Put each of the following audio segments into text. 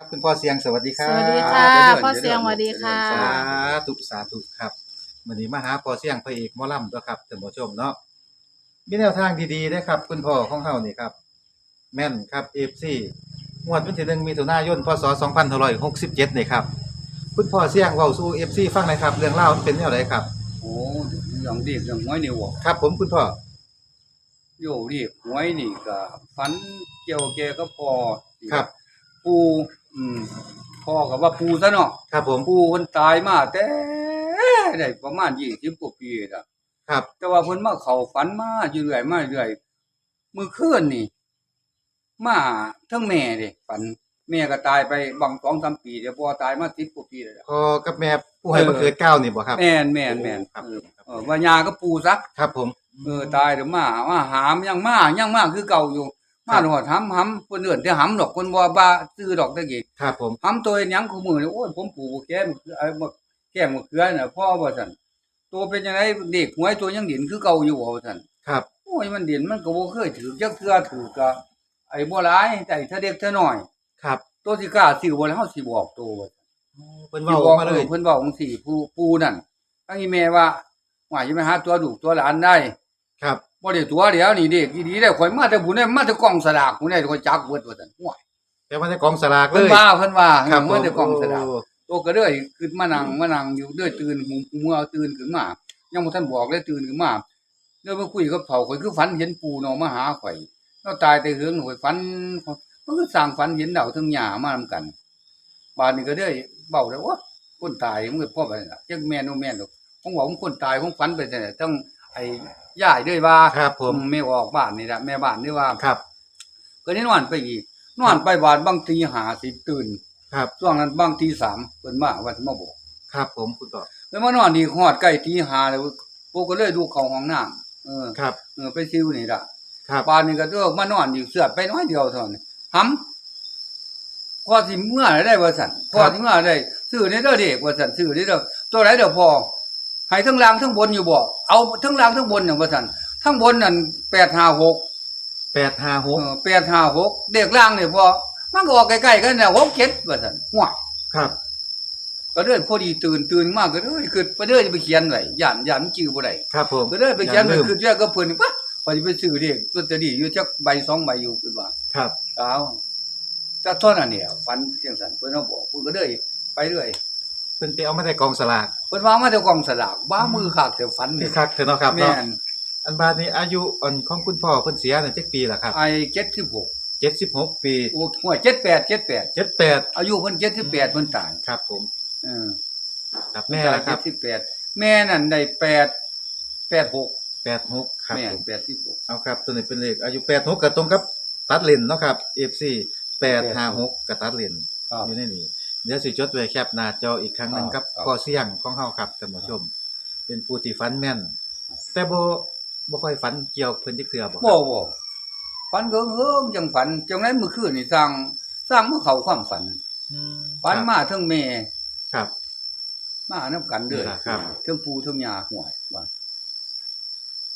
ครับคุณพ่อเสียงสวัสดีครับสวัสดีค่ะเจริญพ่อเสียงสวัสดีค่ะสาธุสาธุครับวันนี้มาหาพ่อเสียงพระเอกหมอลำตัวครับท่านผู้ชมเนาะมีแนวทางดีๆนะครับ คุณพ่อของเฮานี่ครับ แม่นครับ FC งวดวันที่หนึ่งมีถุนายนพศ2567นี่ครับ คุณพ่อเสียงเว้าสู่ FC ฟังหน่อยครับ เรื่องราวมันเป็นแนวไหนครับ โอ้เรื่องเรียกเรื่องหวยนี่บ่ครับ ผมคุณพ่อโยเรียกหวยนี่ก็ฝันเกี่ยวแกก็พอครับ ปูอืมพ่อก็ว่าปูซะเนาะครับผม ปูเพิ่นตายมาแต่ได้ประมาณ20กว่าปีแล้วครับ แต่ว่าเพิ่นมาเข้าฝันมาอยู่เรื่อยมาเรื่อยมื้อคืนนี่ มาทั้งแม่เด้ฝัน แม่ก็ตายไปบาง2-3ปีเดี๋ยวพ่อตายมา10กว่าปีแล้วพ่อกับแม่ผู้ให้บังเกิดเกล้านี่บ่ครับ แม่นแม่นแม่นครับ เออเออว่ายาก็ปูซะครับผม เออตายเดี๋ยวมามาหามยังมายังมาคือเก่าอยู่ มาหนวดหำหำคนอื่นที่หำดอกคนบ่บ้าซื้อดอกตะกี้ครับผมหำตัวเฮ็ดหยังคู่มือนี่โอ้ยผมปลูกแก้มไอ้มะแก้มมะเขือน่ะพ่อว่าซั่นตัวเป็นจังไดเด็กหวยตัวยังดินคือเก่าอยู่ว่าซั่นครับโอ้ยมันดินมันก็บ่เคยถือจักเทื่อถือก็ไอ้บ่หลายแต่ถ้าเด็กเท่าน้อย ครับ ตัวสิกล้าซื้อบ่แล้วเฮาสิบอกตัวว่าเพิ่นสิเว้าบอกมาเอเลอยเพิ่นบอกจังซี่ผู้ปูนั่นทั้งอีแม่ว่าว่าจะไปหาตัวลูกตัวหลานได้ ครับ บ่ได้ตัวเดียวนี่เด็กดีๆได้ข่อยมาแต่ผู้นี้มาแต่กล่องสลากผู้นี้ข่อยจักเบิดว่าซั่นว้ายแต่ว่าในกองสลากเลเพิ่นยว่าเพิ่นว่าครับมาแต่กล่องสลากโอ้ตัวก็เลยขึ้นมานั่งมานั่งอยู่เด้อยตื่นหูเมื่อตื่นขึ้นมายังบ่ทันบอกเลยตื่นขึ้นมาเด้อมาคุยกับเขาข่อยคือฝันเห็นปู่เนาะมาหาข่อยเราตายแต่เฮืองข่อยฝันมันก็สร้างฝันเห็นดาวทั้งหญ้ามานำกันบาดนี้ก็เลยเบ้าได้ว่าคนตายมันก็พอไปน่ะจักแม่นบ่แม่นดอกผมบอกผมคนตายผมฝันไปแต่ไหนต้อง ไอ้ย่ายด้วยว่าครับผมไม่ออกบ้านนี่แหละแม่บ้านนี่ว่าครับ ก็ได้นอนไปอีกนอนไปบาดบางทีหาสิตื่นครับ ช่วงนั้นบางทีสามเพิ่นมาว่าสิมาบอกครับผมคุณต่อแล้วมานอนอีกฮอดใกล้ทีหาแล้วพวกก็เลยดูเข้าห้องน้ำเออครับ เออไปซิวนี่ล่ะครับปานนี้ก็เด้อมานอนอยู่เสือดไปน้อยเดียวเท่านั้นหำพอสิเมื่อได้ว่าซั่นพอสิเมื่อได้ซื้อได้เด้อเด็กว่าซั่นซื้อได้เด้อตัวไหนเด้อพอ ให้ทั้งล่างทั้งบนอยู่บ่เอาทั้งล่างทั้งบนน่ะว่าซั่นทั้งบนนั่น856แปดห้าหกแปดห้าหกเด็กล่างเนี่ยพอมันก็ออกใกล้ๆกันนะหกเจ็ดว่าซั่นหัวครับ ก็เดินพอดีตื่นตื่นมากก็เลยคือไปเดินจะไปเขียนไว้ย่านย่านมันจื้อบ่ได้ครับผมก็เดินไปเขียนอไว้ลืมคือเจ้าก็เพิ่นปะพอสิไปซื้อเด็กลอตเตอรี่อยู่จักใบสองใบอยู่คือว่า ครับเอาแต่เท่านั้นเนี่ยฝันจังซั่นเพิ่นเอาบอกเพิ่นก็เลยไปเรื่อย เพิ่นไปเอามาแต่กองสลากเพิ่นวางมาแต่กองสลากบ้ามือคักแต่ฝันที่นี่คักเถอะเนาะครับแม่เนาะนอันบาดนี้อายุอันของคุณพ่อเพิ่นเสียน่ะจักปีล่ะครับไอ้76 76 ปี โอ้หัว78 78 78 อายุเพิ่น78เพิ่นตายครับ ผมเออครับแม่ล่ะครับสิบแปดแม่นั่นได้แปดแปดหก86 ครับแม่ผมแปดสิบหกเอาครับ ตัวนี้เป็นเลขอายุ86ก็ตรงกับตัดเลนเนาะครับ FC 856ก็ตัดเลนครับ อยู่ในนี้ เดี๋ยวสิจดไว้แคปหน้าจออีกครั้งหนึงครับครับพ่อเสี่ยงของเฮาครับท่านผู้ชม เป็นผู้ที่ฝันแม่น แต่บ่บ่ค่อยฝันเกี่ยวเพิ่นจักเทื่อบ่ครับบ่บ่ฝันเฮิงเฮิงจังฝันจังได๋มื้อคืนนี่สร้างสร้างมาเข้าความฝันอืมฝันมาเทั้งแม่ครับ มานํกันเด้อครับ เทั้งปู่เทั้งย่าห่วยว่า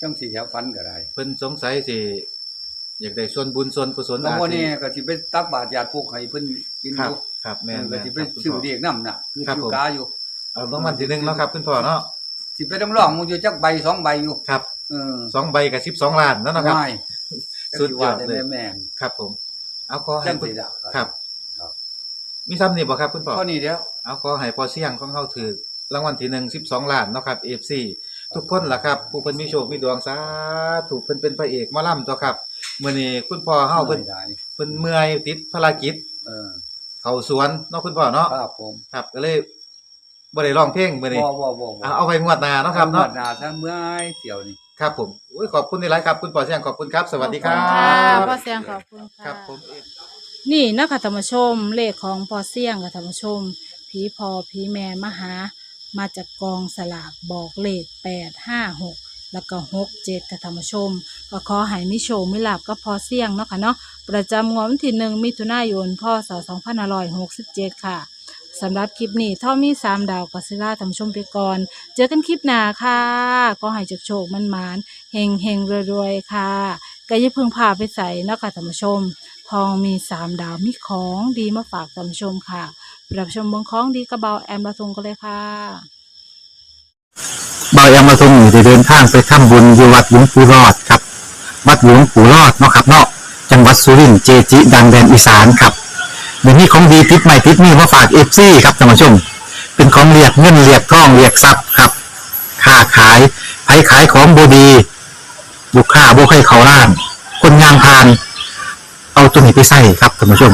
จังสิแถวฝันก็ได้ เพิ่นสงสัยสิ อยากได้ส่วนบุญส่วนกุศลแล้วอาวันสินี้ก็สิไปตักบาตรญาติพวกให้เพิ่นกินคอรับยู่ครับแม่แม่นก็แม่นสิไปครับคุณซื้อพ่อเด็กนํน่ะคือครับอยู่ผมกาอยู่เอารางวัลที่หนึ่งเนาะครับคุณพ่อเนาะสิไปต้องร้องมันอยู่จักใบสองใบอยู่ครับเออสองใบกับ12ล้านนั่นนะครับ ไม่สุดยอดเลย แม่นครับผม เอาขอให้จังคุณสิล่ะ ครับครับ มีซ้ำนี่บ่ครับคุณพ่อเท่านี้เดียว เอาขอให้พอเสี่ยงของเฮาถือรางวัลที่หนึ่ง12ล้านเนาะครับ FC ทุกคนล่ะครับ ผู้เพิ่นมีโชคมีดวงสาธุเพิ่นเป็นพระเอกหมอลำตัวครับ มื้อนี้คุณพ่อเฮาเพิ่นไม่ได้เพิ่นเมื่อยติดภารกิจ เออเข้าสวนเนาะคุณพ่อเนาะครับผมครับก็เลยบ่ได้ร้องเพลงมื้อนี้บ่บ่บ่เอาเอาไว้งวดหน้าเนาะครับเนาะหนาซะเมื่อยเที่ยวนี่ครับผมอุ้ยขอบคุณในไลฟ์ครับ คุณปอเสียงขอบคุณครับ สวัสดีครัขอบคุณค่ะบพ่อเสียงขอบคุณค่ะครับผมนี่นะคะธรรมชม เลขของพ่อเสี่ยงกับธรรมชม ผีพอผีแม่มาหา มาจากกองสลากบอกเลขแปดห้าหก แล้วก็หกเจ็ดกับธรรมชม ก็ขอให้มิโชคมิลาบก็พอเสี่ยงเนาะค่ะเนาะประจำงวดวันที่หนึ่งมิถุนายนพศสองพันร้อยหกสิบเจ็ดค่ะสำหรับคลิปนี้ท่อมีสามดาวกัสซิล่าธรรมชมไปก่อน เจอกันคลิปหน้าค่ะ ก็ให้โชคมันมานเฮงเฮงรวยๆ ค่ะก็อย่าเพึ่งพาไปใส่เนาะค่ะธรรมชม ทองมีสามดาวมีของดีมาฝากท่านผู้ชมค่ะปรับชมเมืองของดีกระเบาแอมละทงกันเลยค่ะ บายามาทรงอยู่ได้เดินทางไปทำบุญอยู่วัดหลวงปู่รอดครับ วัดหลวงปู่รอดเนาะครับเนาะจังหวัดสุรินทร์เจจิ ดังแดนอีสานครับเดี๋ยวนี้ของดีติดใหม่ติดนี่มาฝากเอฟซีครับท่านผู้ชม เป็นของเรียกเงินเรียกทองเรียกทรัพย์ครับค้าขายไผขายของบดีบุกค้าบุกให้เขาล้าน คนงานพาน เอาตัวนี้ไปใส่ครับท่านผู้ชม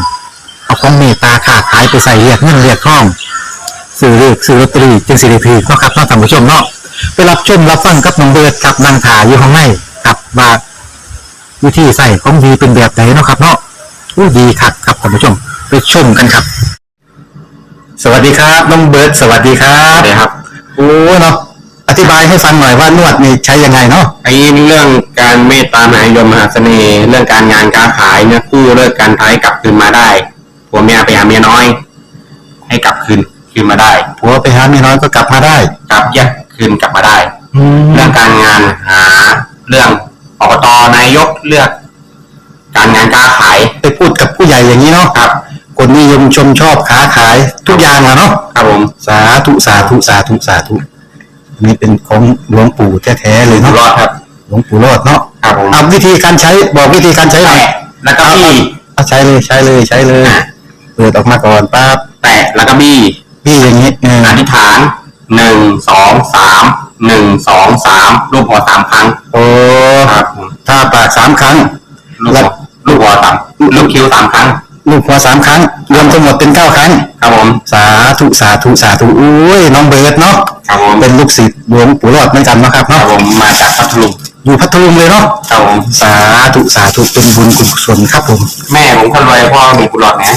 เอาของเมตตาค้าขายไปใส่เรียกเงินเรียกทอง ซื้อเลือกซื้อลอตเตอรี่จึงสิริพีเนาะครับเนาะท่านผู้ชมเนาะไปรับชมรับฟังกับน้องเบิร์ดกับนางถาอยู่ข้างในกับว่าวิธีใส่ของดีเป็นแบบไหนเนาะครับเนาะอู้ดีคักครับท่านผู้ชมไปชมกันครับ สวัสดีครับน้องเบิร์ดสวัสดีครับสวัสดีครับ โอ้เนาะอธิบายให้ฟังหน่อยว่านวดนี่ใช้ยังไงเนาะไอ้เรื่องการเมตตามหานิยมมหาเสน่ห์เรื่องการงานการขายเนี่ยคู่เลิกการท้ายกลับคืนมาได้ผัวเมียไปหาเมียน้อย ให้กลับคืน คืนมาได้ผัวไปหาเมียน้อยก็กลับมาได้ กลับแยกคืนกลับมาได้แล้เรื่วองการงานหาเรื่องอบตนายกเลือก การงานการขายไปพูดกับผู้ใหญ่อย่างนี้เนาะครับ คนนิยมชมชอบค้าขายทุกอย่างอะเนาะครับผมสาธุสาธุสาธุสาธุอันนี้เป็นของหลวงปู่แท้ๆเลยอยู่เนาะรอดครับหลวงปู่รอดเนาะครับผมเอาวิธีการใช้บอกวิธีการใช้หน่อย แตะแล้วก็บี้เอาใช้เลยใช้เลยใช้เลย เปิดออกมาก่อนปั๊บแตะแล้วก็บี้ พี่อย่างนี้เอออธิษฐานหนึ่งสองสามหนึ่งสองสามรูปหัวสามครั้งโอ้ครับผมถ้าปากสามครั้งลูกหัวลูกหัวสามลูกคิ้วสามครั้ง ลูกหัวสามครั้ง รวมทั้งหมดเป็นเก้าครั้ง ครับผมสาธุสาธุสาธุอุ้ยน้องเบิร์ดเนาะครับผมเป็นลูกศิษย์หลวงปู่รอดเหมือนกันเนาะครับครับเนาะผมมาจากพัทลุงอยู่พัทลุงเลยเนาะครับผมสาธุสาธุเป็นบุญกุศลครับผมแม่ผมคนรวยพ่อมีกุหลาบนะ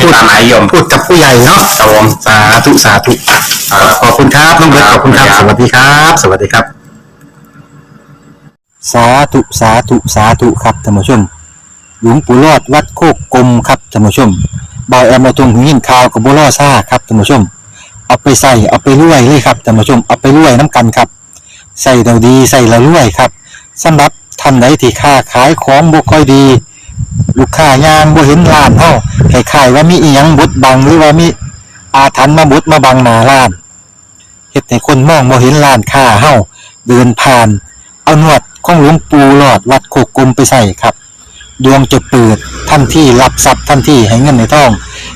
คือไม่ตามหมายยมพูดกับผู้ใหญ่เนาะครับผมสาธุสาธุครับขอบคุณครับน้องเบิร์ตขอบคุณครับ สวัสดีครับ สวัสดีครับ สาธุสาธุสาธุครับท่านผู้ชม หลวงปู่รอดวัดโคกกลมครับท่านผู้ชมบอยแอมมาตรงหินข่าวกับบัวล่อซ่าครับท่านผู้ชม เอาไปใส่เอาไปรวยเลยครับท่านผู้ชมเอาไปรวยน้ำกันครับใส่เราดีใส่เรารวยครับสำหรับท่านใดที่ค้าขายของบ่ค่อยดี ลูกค้ายางบ่เห็นร้านเฮาคล้ายๆว่ามีอีหยังบดบังหรือว่ามีอาถรรพ์มาบดมาบังหน้าร้านเฮ็ดให้คนมองบ่เห็นร้านค้าเฮาเดินผ่าน เอาหนวดของหลวงปู่หลอดวัดโคกกลมไปใส่ครับ ดวงจะเปิดทันที่รับทรัพย์ทันที่ให้เงินในท้อง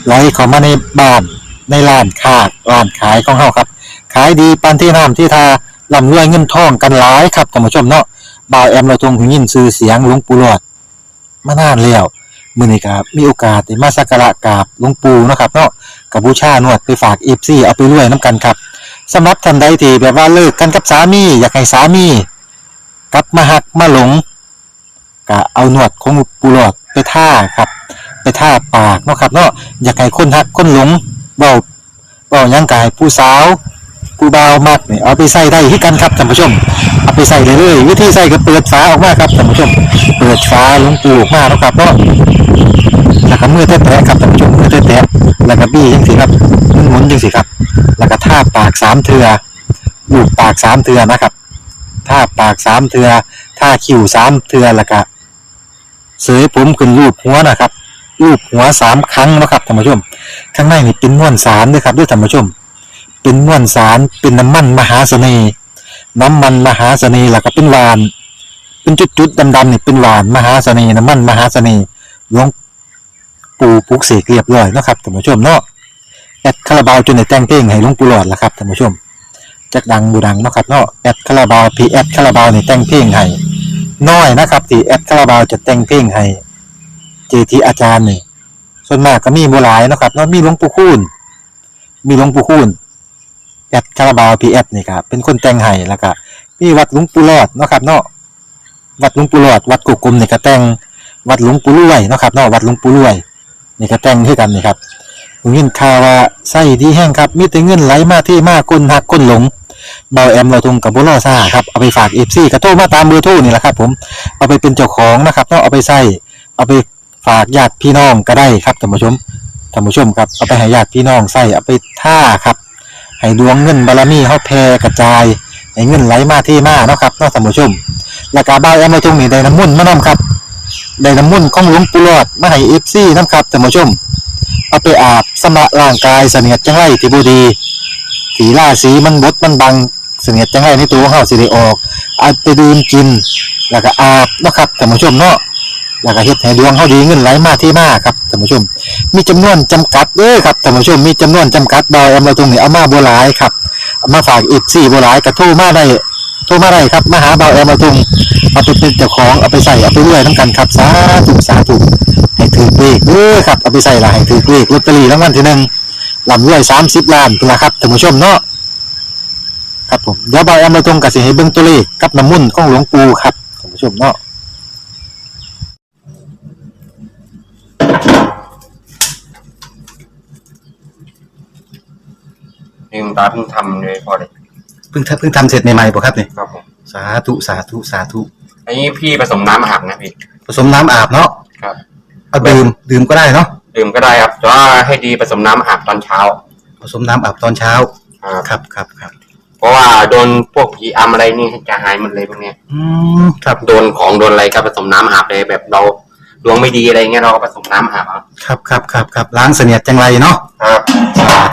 ไหลเข้ามาในบ้านในร้านค้าร้านขายของเฮาครับ ขายดีปานที่น้ำที่ทาร่ำรวยเงินทองกันหลายครับท่านผู้ชมเนาะบ่าวแอมเราทรงหูยินชื่อเสียงหลวงปู่หลอด มานานแล้วมื้อนี้ครับมีโอกาสได้มาสักการะกราบหลวงปู่เนาะครับเนาะกับบูชานวดไปฝาก FC เอาไปรวยน้ำกันครับสำหรับท่านใดที่แบบว่าเลิกกันกับสามี อยากให้สามี กลับมาหักมาหลงก็เอาหนวดของปูหลอดไปท่าครับ ไปท่าปากเนาะครับเนาะอยากให้คนหักคนหลงเบาเบายังกายผู้สาว ผู้บ่าวมักนี่เอาไปใส่ได้ที่กันครับท่านผู้ชม เอาไปใส่เลยเลย วิธีใส่ก็เปิดฝาออกมาครับท่านผู้ชม เปิดฝาลงปูออกมาแล้วครับเนาะแล้วก็มือแตะๆครับท่านผู้ชมมือแตะๆแล้วก็บี้จังสิครับหมุนๆจังสิครับ แล้วก็ท่าปากสามเทือลูบปากสามเทือนะครับท่าปากสามเทือท่าคิ้วสามเทือแล้วก็เสยผมขึ้นรูปหัวนะครับรูปหัวสามครั้งนะครับท่านผู้ชม ข้างในนี่เป็นม้วนสารด้วยครับด้วยท่านผู้ชม เป็นมวนสาร เป็นน้ำมันมหาเสน่ห์ น้ำมันมหาเสน่ห์ล้วก็เป็นหวาน เป็นจุดๆดำๆนี่เป็นหวานมหาเสน่ห์น้ำมันมหาเสน่ห์หลวงปู่ปลุกเสกเรียบร้อยนะครับท่านผู้ชมเนาะแอดคาราบาวจนในแต่งเพลงให้หลวงปู่หลอดละครับท่านผู้ชมจักดังบูดังนะครับเนาะแอดคาราบาวพีแอดคาราบาวนี่แต่งเพลงให้น้อยนะครับที่แอดคาราบาวจะแต่งเพลงให้เจทีอาจารย์นี่ส่วนมากก็มีโบหลายนะครับเนาะมีหลวงปู่คูณมีหลวงปู่คูณ แอดคาราบาวพีแอดนี่ครับเป็นคนแต่งให้แล้วก็มีวัดหลวงปู่รอดเนาะครับเนาะวัดหลวงปู่รอดวัดกุกกลมนี่ก็แต่งวัดหลวงปู่รวยเนาะครับเนาะวัดหลวงปู่รวยนี่ก็แต่งให้กันนี่ครับผมยินข่าว่าไส้ดีแห้งครับมีแต่เงินไหลมาที่มากคนหักคนหลงเบาแอมเราทงกับบุรอซ่าครับเอาไปฝากเอฟซีกระโทรมาตามเบอร์โทรนี่แหละครับผมเอาไปเป็นเจ้าของนะครับเนาะเอาไปใส่เอาไปฝากญาติพี่น้องก็ได้ครับท่านผู้ชมท่านผู้ชมครับเอาไปให้ญาติพี่น้องใส่เอาไปท่าครับ ให้ดวงเงินบารมีเฮาแผ่กระจายให้เงินไหลมาที่มาเนาะครับเนาะท่านผู้ชมแล้วก็เบาแอมเราทงนี่ได้น้ำมุ่นมานํครับได้น้ำมุ่นของหลวงปู่หลอดมาให้เอฟซีนํครับท่านผู้ชม เอาไปอาบสำระร่างกายเสนียดจังไรที่บูดีสีล่าสีมันบดมันบังเสนียดจังไรในตัวเฮาสิได้ออกเอาไปดื่มกิน แล้วก็อาบเนาะครับท่านผู้ชมเนาะ แล้วก็เฮ็ดให้ดวงเฮาดีเงินไหลมาที่มาครับท่านผู้ชม มีจำนวนจำกัดเด้อครับท่านผู้ชมมีจำนวนจำกัดดอยเอามาตรงนี้เอามาบ่หลายครับเอามาฝากอีก4บ่หลายก็โทรมาได้โทรมาได้ครับมาหาเบาแอมมาตรงเอาไปเป็นเจ้าของเอาไปใส่เอาไปรวยนํกันครับสาธุสาธุให้ถือเลขเด้อครับเอาไปใส่ละให้ถือเลขลอตเตอรี่รางวัลที่หนึ่งลำรวยสามสิบล้านเป็นละครับท่านผู้ชมเนาะครับผมเดี๋ยวบอยเอามาตรงกับสิให้เบิ่งตัวเลขกับน้ำมุ่นของหลวงปู่ครับท่านผู้ชมเนาะ นี่คุณตาเพิ่งทำเลยพอเลยเพิ่งเพิ่งทำเสร็จใหม่ๆป่ะครับเนี่ยครับผมสาธุสาธุสาธุอันนี้พี่ผสมน้ำอาบนะพี่ผสมน้ำอาบเนาะครับเอาดื่มดื่มก็ได้เนาะดื่มก็ได้ครับแต่ว่าให้ดีผสมน้ำอาบตอนเช้า ผสมน้ำอาบตอนเช้าครับครับครับครับเพราะว่าโดนพวกผีอำอะไรนี่จะหายหมดเลยพวกเนี้ยอืมครับโดนของโดนอะไรก็ผสมน้ำอาบเลยแบบเราดวงไม่ดีอะไรเงี้ยเราก็ผสมน้ำอาบเอาครับครับครับครับล้างเสนียดจังไรเนาะครับสา